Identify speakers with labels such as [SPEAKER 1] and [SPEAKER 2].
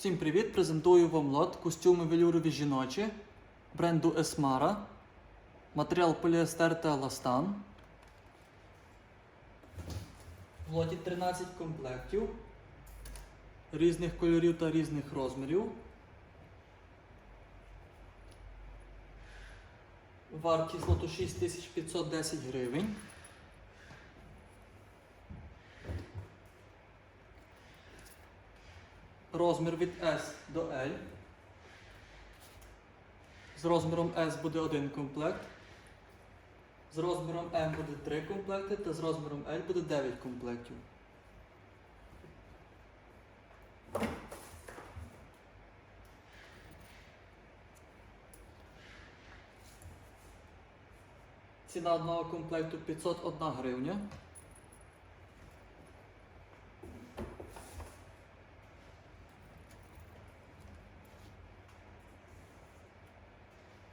[SPEAKER 1] Всім привіт! Презентую вам лот костюми велюрові жіночі бренду Esmara. Матеріал поліестер та еластан. В лоті 13 комплектів різних кольорів та різних розмірів. Вартість лоту 6510 гривень. Розмір від S до L. З розміром S буде один комплект. З розміром M буде 3 комплекти, та з розміром L буде 9 комплектів. Ціна одного комплекту 501 гривня.